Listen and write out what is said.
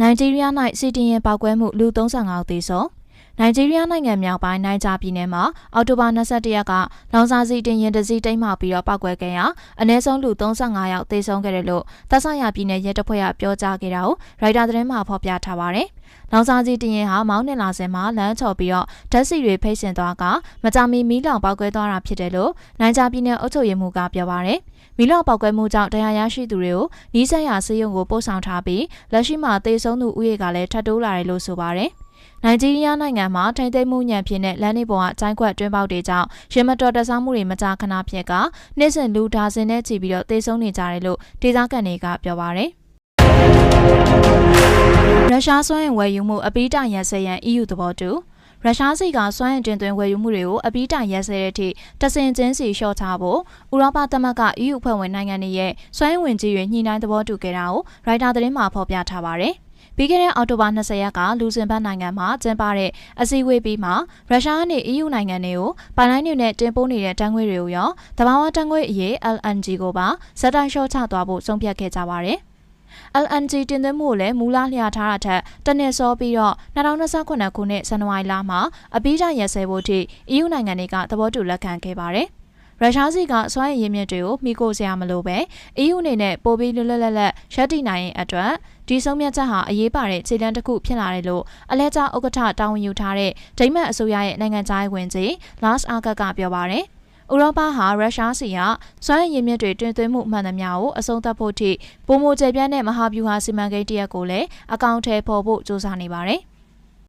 နိုင်ဂျီးရီးယား၌စီတင်ရင်ပောက်ကွဲမှုလူ35ဦးသေဆုံး နိုင်ဂျီးရီးယားနိုင်ငံမြောက်ပိုင်းနိုင်ဂျာပြည်နယ်မှာအောက်တိုဘာ22ရက်ကလောင်စာစီတင်ရင်တစည်းတိမ်းမှပြီးတော့ပောက်ကွဲခဲ့ရာအနည်းဆုံးလူ35ယောက်သေဆုံးခဲ့တယ်လို့သက်ဆိုင်ရာပြည်နယ်ရဲတပ်ဖွဲ့ကပြောကြားခဲ့တာကိုရိုက်တာသတင်းမှာဖော်ပြထားပါတယ်။လောင်စာစီတင်ရင်ဟာမောင်းနှင်လာစဉ်မှာလမ်းချော်ပြီးတော့ဓာတ်ဆီတွေဖိတ်ရှင်သွားကမကြမီမီးလောင်ပောက်ကွဲသွားတာဖြစ်တယ်လို့နိုင်ဂျာပြည်နယ်အုပ်ချုပ်ရေးမှူးကပြောပါတယ်။မီလောင်ပောက်ကွဲမှုကြောင့်တရားရရှိသူတွေကိုနီးစပ်ရာဆေးရုံကိုပို့ဆောင်ထားပြီးလက်ရှိမှာသေဆုံးသူဦးရေကလည်းထပ်တိုးလာတယ်လို့ဆိုပါတယ်။ နိုင်ဂျီးရီးယားနိုင်ငံမှာထိမ့်သိမ်းမှုညံဖြစ်တဲ့လမ်းနေပေါ်ကကျိုင်းခွက်တွင်းပေါက်တွေကြောင့်ရမတော်တဆမှုတွေမကြာခဏဖြစ်ကနေ့စဉ်လူဒါဇင်နဲ့ချီပြီးတော့သေဆုံးနေကြတယ်လို့ဒေသခံတွေကပြောပါတယ်။ရုရှားစွမ်းအင်ဝယ်ယူမှုအပိတိုင်ရစရန် EU သဘောတူရုရှားစီကစွမ်းအင်တင်သွင်းဝယ်ယူမှုတွေကိုအပိတိုင်ရက်စဲတဲ့အထိတဆင်ချင်းစီလျှော့ချဖို့ဥရောပသမဂ္ဂ EU ဖွဲ့ဝင်နိုင်ငံတွေရဲ့စွမ်းအင်ဝင်ကြီးတွေညှိနှိုင်းသဘောတူခဲ့တာကိုရိုက်တာသတင်းမှာဖော်ပြထားပါတယ်။ ပြီးခဲ့တဲ့အောက်တိုဘာ20ရက်ကလူစင်ဘတ်နိုင်ငံမှာကျင်းပတဲ့အစည်းအဝေးပြီးမှရုရှားကနေ EU နိုင်ငံတွေကိုပိုင်လိုင်းတွေနဲ့တင်ပို့နေတဲ့တန်းငွေတွေကိုရောတဘာဝတန်းငွေအရေး LNG ကိုပါစက်တိုင်လျှော့ချသွားဖို့ဆုံးဖြတ်ခဲ့ကြပါတယ်။ LNG တင်သွင်းမှုကိုလည်းမူလလျာထားတာထက်တနစ်စောပြီးတော့2029ခုနှစ်ဇန်နဝါရီလမှာအပြီးတိုင်ရက်စဲဖို့ထိ EU နိုင်ငံတွေကသဘောတူလက်ခံခဲ့ပါတယ်။ ရုရှားစီကစွမ်းရည်ရင်းမြစ်တွေကိုမိကိုစရာမလိုပဲ EU အနေနဲ့ပိုပြီးလွတ်လွတ်လပ်လပ်ရပ်တည်နိုင်ရင်အတွက်ဒီဆုံးဖြတ်ချက်ဟာအရေးပါတဲ့ခြေလှမ်းတစ်ခုဖြစ်လာတယ်လို့အလဲကျဥက္ကဋ္ဌတာဝန်ယူထားတဲ့ဒိမတ်အစိုးရရဲ့နိုင်ငံခြားရေးဝန်ကြီး Lars Argert ကပြောပါတယ်။ဥရောပဟာရုရှားစီကစွမ်းရည်မြစ်တွေတွင်သွင်းမှုမှန်သမျှကိုအဆုံးသတ်ဖို့ထိပုံမကျေပြန့်တဲ့မဟာဗျူဟာစီမံကိန်းတရက်ကိုလည်းအကောင့်ထဲပေါ်ဖို့စ조사နေပါတယ်။